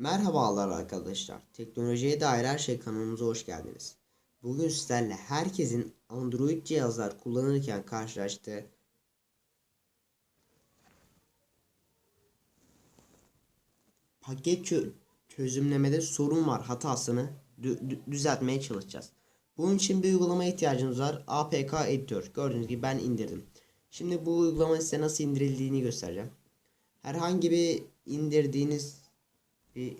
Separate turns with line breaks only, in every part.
Merhabalar arkadaşlar. Teknolojiye dair her şey kanalımıza hoş geldiniz. Bugün sizlerle herkesin Android cihazlar kullanırken karşılaştığı paket çö- çözümlemede sorun var hatasını dü- dü- düzeltmeye çalışacağız. Bunun için bir uygulama ihtiyacınız var. APK Editor. Gördüğünüz gibi ben indirdim. Şimdi bu uygulamayı size nasıl indirildiğini göstereceğim. Herhangi bir indirdiğiniz bir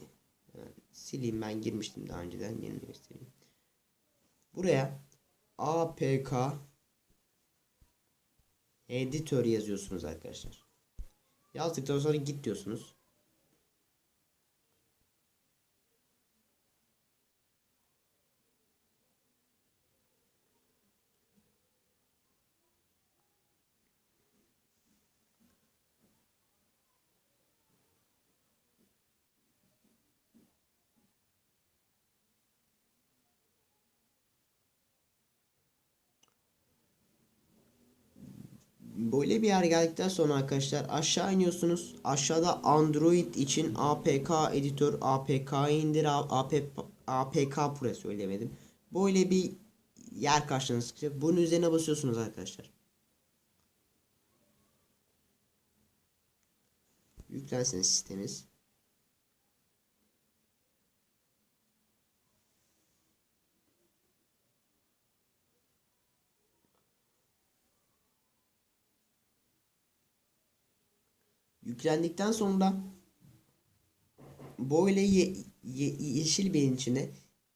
hemen sileyim ben girmiştim daha önceden yerini göstereyim. Buraya APK Editor yazıyorsunuz arkadaşlar. Yazdıktan sonra git diyorsunuz. Böyle bir yer geldikten sonra arkadaşlar aşağı iniyorsunuz. Aşağıda Android için APK editör, APK indir, APK, APK Pro söylemedim. Böyle bir yer karşınıza çıkacak. Bunun üzerine basıyorsunuz arkadaşlar. Yüklensin sistemimiz. Yüklendikten sonra böyle ye- ye- yeşil bir içine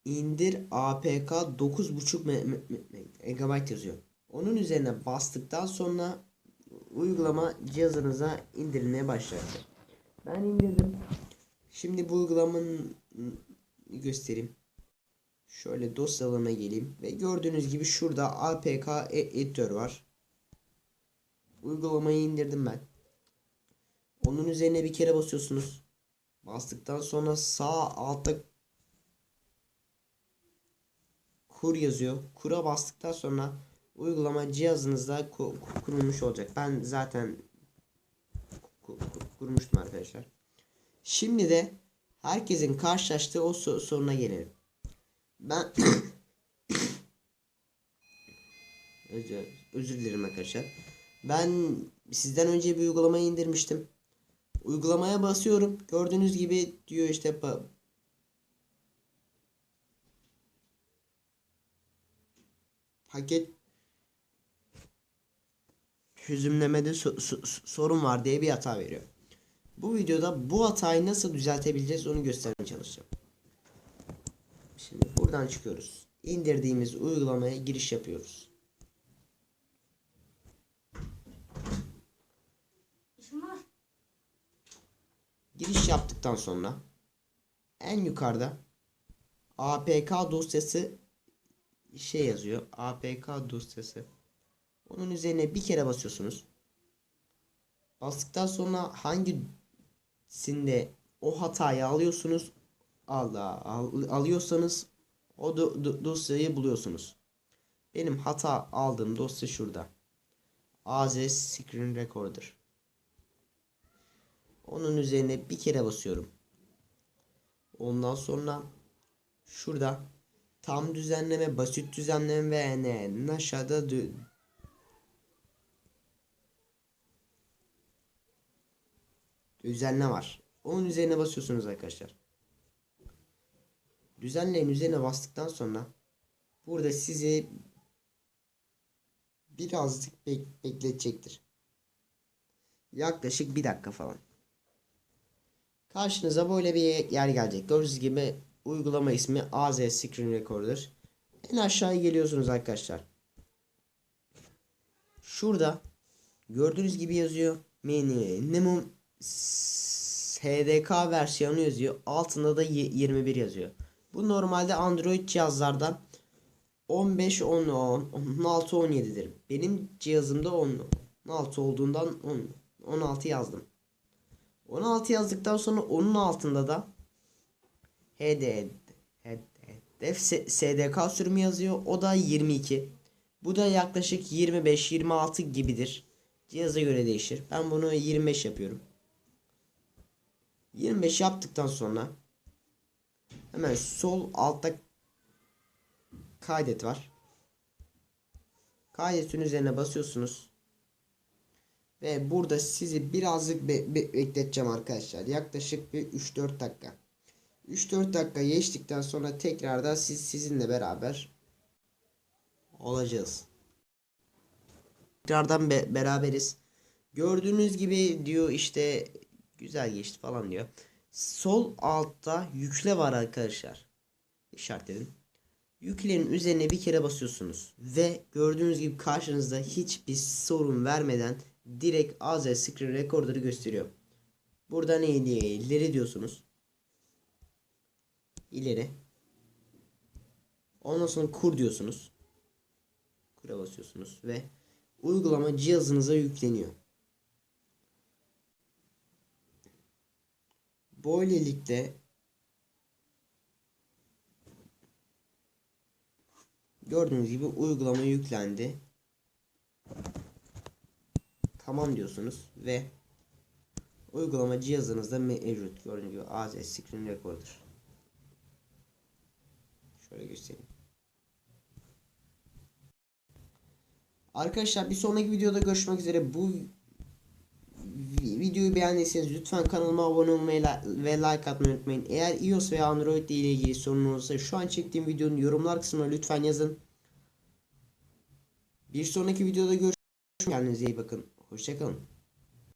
indir APK 9.5 me- me- me- megabayt yazıyor. Onun üzerine bastıktan sonra uygulama cihazınıza indirilmeye başlayacaktır. Ben indirdim. Şimdi bu uygulamanın göstereyim. Şöyle dosyalarına geleyim ve gördüğünüz gibi şurada APK e- editör var. Uygulamayı indirdim ben. Onun üzerine bir kere basıyorsunuz. Bastıktan sonra sağ altta kur yazıyor. Kura bastıktan sonra uygulama cihazınızda ku- ku- kurulmuş olacak. Ben zaten ku- ku- kurmuştum arkadaşlar. Şimdi de herkesin karşılaştığı o so- soruna gelelim. Ben özür, özür dilerim arkadaşlar. Ben sizden önce bir uygulamayı indirmiştim. Uygulamaya basıyorum. Gördüğünüz gibi diyor işte pa- paket çözümlemede so- so- sorun var diye bir hata veriyor. Bu videoda bu hatayı nasıl düzeltebileceğiz onu göstermeye çalışacağım. Şimdi buradan çıkıyoruz. İndirdiğimiz uygulamaya giriş yapıyoruz.
İşim var.
Giriş yaptıktan sonra en yukarıda APK dosyası şey yazıyor. APK dosyası. Onun üzerine bir kere basıyorsunuz. Bastıktan sonra hangisinde o hatayı alıyorsunuz? Allah al, alıyorsanız o do- do- dosyayı buluyorsunuz. Benim hata aldığım dosya şurada. AZ Screen Recorder. Onun üzerine bir kere basıyorum. Ondan sonra şurada tam düzenleme, basit düzenleme ve en aşağıda dü- düzenle var. Onun üzerine basıyorsunuz arkadaşlar. Düzenleyin üzerine bastıktan sonra burada sizi birazcık bek- bekletecektir. Yaklaşık bir dakika falan. Karşınıza böyle bir yer gelecek. Gördüğünüz gibi uygulama ismi AZ Screen Recorder. En aşağıya geliyorsunuz arkadaşlar. Şurada gördüğünüz gibi yazıyor. Minimum SDK versiyonu yazıyor. Altında da y- 21 yazıyor. Bu normalde Android cihazlardan 15, 10, 10 16, 17'dir. Benim cihazımda 10, 16 olduğundan 10, 16 yazdım. 16 yazdıktan sonra onun altında da HD hedef SDK sürümü yazıyor. O da 22. Bu da yaklaşık 25-26 gibidir. Cihaza göre değişir. Ben bunu 25 yapıyorum. 25 yaptıktan sonra Hemen sol altta kaydet var. Kaydetin üzerine basıyorsunuz. Ve burada sizi birazcık be- be- bekleteceğim arkadaşlar. Yaklaşık bir 3-4 dakika. 3-4 dakika geçtikten sonra tekrardan siz sizinle beraber olacağız. Tekrardan be- beraberiz. Gördüğünüz gibi diyor işte güzel geçti falan diyor. Sol altta yükle var arkadaşlar. İşaretledim. Yüklerin üzerine bir kere basıyorsunuz ve gördüğünüz gibi karşınızda hiçbir sorun vermeden direkt AZ Screen Recorder'ı gösteriyor. Burada ne diye ileri diyorsunuz. İleri. Ondan sonra kur diyorsunuz. Kura basıyorsunuz ve uygulama cihazınıza yükleniyor. Böylelikle gördüğünüz gibi uygulama yüklendi. Tamam diyorsunuz ve uygulama cihazınızda mevcut. Gördüğünüz gibi AZ Screen Recorder. Şöyle göstereyim. Arkadaşlar bir sonraki videoda görüşmek üzere. Bu vi- videoyu beğendiyseniz lütfen kanalıma abone olmayı ve like atmayı unutmayın. Eğer iOS veya Android ile ilgili sorunuz olursa şu an çektiğim videonun yorumlar kısmına lütfen yazın. Bir sonraki videoda görüşmek üzere. Kendinize iyi bakın. Hoşçakalın.